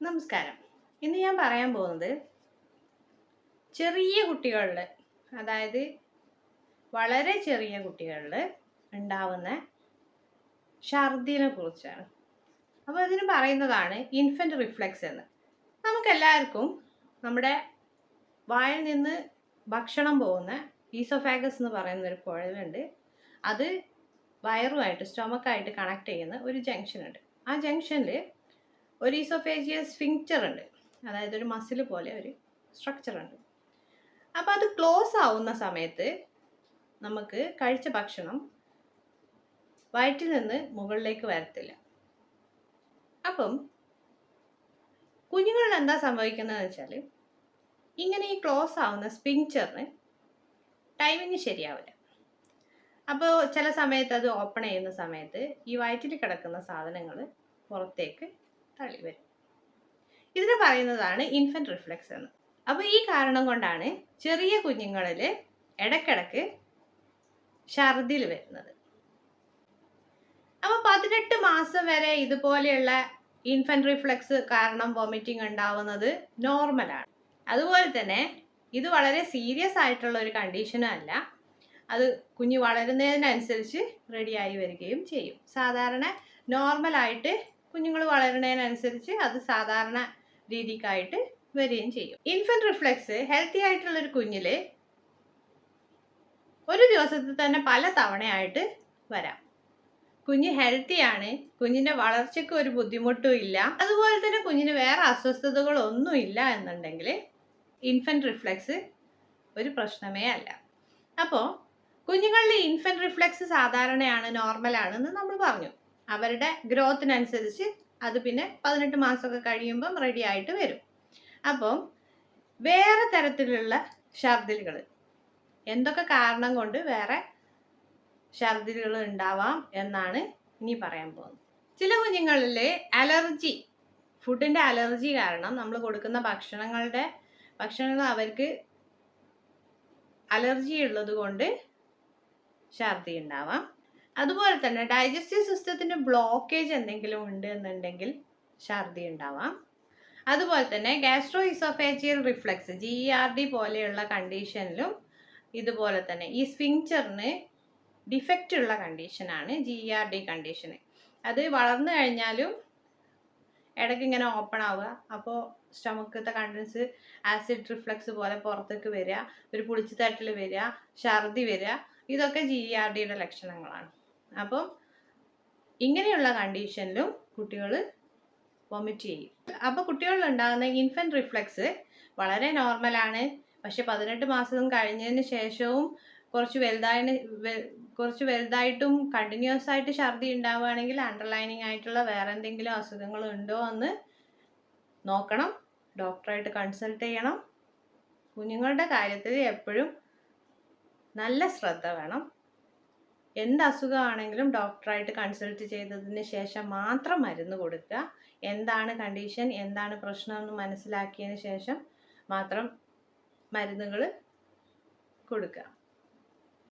നമസ്കാരം. ഇന്ന് ഞാൻ പറയാൻ പോകുന്നത് ചെറിയ കുട്ടികളിൽ അതായത് വളരെ ചെറിയ കുട്ടികളിൽ ഉണ്ടാവുന്ന ഛർദിനെ കുറിച്ചാണ്. അപ്പോൾ ഇതിന് പറയുന്നതാണ് ഇൻഫന്റ് റിഫ്ലെക്സ് എന്ന്. നമുക്കെല്ലാവർക്കും നമ്മുടെ വായിൽ നിന്ന് ഭക്ഷണം പോകുന്ന ഈസോഫാഗസ് എന്ന് പറയുന്ന ഒരു കുഴലുണ്ട് അത് വയറുമായിട്ട് സ്റ്റൊമക്കായിട്ട് കണക്ട് ചെയ്യുന്ന ഒരു ജംഗ്ഷനുണ്ട് ആ ജംഗ്ഷനിൽ ഒരു ഈസോഫേജിയ സ്ഫിങ്ചർ ഉണ്ട്. അതായത് ഒരു മസിൽ പോലെ ഒരു സ്ട്രക്ചർ ഉണ്ട്. അപ്പോൾ അത് ക്ലോസ് ആവുന്ന സമയത്ത് നമുക്ക് കഴിച്ച ഭക്ഷണം വയറ്റിൽ നിന്ന് മുകളിലേക്ക് വരത്തില്ല. അപ്പം കുഞ്ഞുങ്ങളിൽ എന്താ സംഭവിക്കുന്നതെന്ന് വെച്ചാൽ ഇങ്ങനെ ഈ ക്ലോസ് ആവുന്ന സ്പിങ്ചറിന് ടൈമിങ് ശരിയാവില്ല. അപ്പോൾ ചില സമയത്ത് അത് ഓപ്പൺ ചെയ്യുന്ന സമയത്ത് ഈ വയറ്റിൽ കിടക്കുന്ന സാധനങ്ങൾ പുറത്തേക്ക് തള്ളി വരും. ഇതിന് പറയുന്നതാണ് ഇൻഫന്റ് റിഫ്ലെക്സ് എന്ന്. അപ്പോൾ ഈ കാരണം കൊണ്ടാണ് ചെറിയ കുഞ്ഞുങ്ങളിൽ ഇടയ്ക്കിടയ്ക്ക് ഛർദിൽ വരുന്നത്. അപ്പോൾ പതിനെട്ട് മാസം വരെ ഇതുപോലെയുള്ള ഇൻഫന്റ് റിഫ്ലക്സ് കാരണം വോമിറ്റിംഗ് ഉണ്ടാവുന്നത് നോർമലാണ് അതുപോലെ തന്നെ ഇത് വളരെ സീരിയസ് ആയിട്ടുള്ള ഒരു കണ്ടീഷനും അല്ല. അത് കുഞ്ഞ് വളരുന്നതിനനുസരിച്ച് റെഡിയായി വരികയും ചെയ്യും. സാധാരണ നോർമലായിട്ട് കുഞ്ഞുങ്ങൾ വളരുന്നതിനനുസരിച്ച് അത് സാധാരണ രീതിക്കായിട്ട് വരികയും ചെയ്യും. ഇൻഫന്റ് റിഫ്ലെക്സ് ഹെൽത്തി ആയിട്ടുള്ള ഒരു കുഞ്ഞിൽ ഒരു ദിവസത്തിൽ തന്നെ പല തവണയായിട്ട് വരാം. കുഞ്ഞ് ഹെൽത്തി ആണ് കുഞ്ഞിന്റെ വളർച്ചയ്ക്ക് ഒരു ബുദ്ധിമുട്ടും ഇല്ല. അതുപോലെ തന്നെ കുഞ്ഞിന് വേറെ അസ്വസ്ഥതകളൊന്നും ഇല്ല എന്നുണ്ടെങ്കിൽ ഇൻഫന്റ് റിഫ്ലെക്സ് ഒരു പ്രശ്നമേ അല്ല. അപ്പോൾ കുഞ്ഞുങ്ങളിൽ ഇൻഫന്റ് റിഫ്ലെക്സ് സാധാരണയാണ് നോർമലാണെന്ന് നമ്മൾ പറഞ്ഞു. അവരുടെ ഗ്രോത്തിനനുസരിച്ച് അത് പിന്നെ പതിനെട്ട് മാസമൊക്കെ കഴിയുമ്പം റെഡി ആയിട്ട് വരും. അപ്പം വേറെ തരത്തിലുള്ള ഛർദിലുകൾ എന്തൊക്കെ കാരണം കൊണ്ട് വേറെ ഛർദിലുകൾ ഉണ്ടാവാം എന്നാണ് ഇനി പറയാൻ പോകുന്നത്. ചില കുഞ്ഞുങ്ങളിൽ അലർജി ഫുഡിന്റെ അലർജി കാരണം നമ്മൾ കൊടുക്കുന്ന ഭക്ഷണങ്ങളുടെ ഭക്ഷണങ്ങൾ അവർക്ക് അലർജി ഉള്ളത് കൊണ്ട് ഛർദി ഉണ്ടാവാം. അതുപോലെ തന്നെ ഡൈജസ്റ്റീവ് സിസ്റ്റത്തിന് ബ്ലോക്കേജ് എന്തെങ്കിലും ഉണ്ട് എന്നുണ്ടെങ്കിൽ ഛർദി ഉണ്ടാവാം. അതുപോലെ തന്നെ gastro oesophageal reflux G R D പോലെയുള്ള കണ്ടീഷനിലും ഇതുപോലെ തന്നെ ഈ സ്ഫിങ്ചറിന് ഡിഫക്റ്റ് ഉള്ള കണ്ടീഷനാണ് ജി ആർ ഡി കണ്ടീഷന് അത് വളർന്നു കഴിഞ്ഞാലും ഇടയ്ക്ക് ഇങ്ങനെ ഓപ്പൺ ആവുക. അപ്പോൾ സ്റ്റമക്കത്തെ കണ്ടൻസ് ആസിഡ് റിഫ്ലക്സ് പോലെ പുറത്തേക്ക് വരിക ഒരു പുളിച്ചു തട്ടിൽ വരിക ഛർദി വരിക ഇതൊക്കെ ജി ആർ ഡിയുടെ ലക്ഷണങ്ങളാണ്. അപ്പം ഇങ്ങനെയുള്ള കണ്ടീഷനിലും കുട്ടികൾ വൊമിറ്റ് ചെയ്യും. അപ്പോൾ കുട്ടികളിൽ ഉണ്ടാകുന്ന ഇൻഫന്റ് റിഫ്ലക്സ് വളരെ നോർമലാണ് പക്ഷെ പതിനെട്ട് മാസം കഴിഞ്ഞതിന് ശേഷവും കുറച്ച് വലുതായതിന് കുറച്ച് വലുതായിട്ടും കണ്ടിന്യൂസ് ആയിട്ട് ഛർദി ഉണ്ടാവുകയാണെങ്കിൽ അണ്ടർലൈനിങ് ആയിട്ടുള്ള വേറെ എന്തെങ്കിലും അസുഖങ്ങൾ ഉണ്ടോ എന്ന് നോക്കണം. ഡോക്ടറായിട്ട് കൺസൾട്ട് ചെയ്യണം. കുഞ്ഞുങ്ങളുടെ കാര്യത്തിൽ എപ്പോഴും നല്ല ശ്രദ്ധ വേണം. എന്ത് അസുഖമാണെങ്കിലും ഡോക്ടറായിട്ട് കൺസൾട്ട് ചെയ്തതിന് ശേഷം മാത്രം മരുന്ന് കൊടുക്കുക. എന്താണ് കണ്ടീഷൻ എന്താണ് പ്രശ്നം എന്ന് മനസ്സിലാക്കിയതിന് ശേഷം മാത്രം മരുന്നുകൾ കൊടുക്കുക.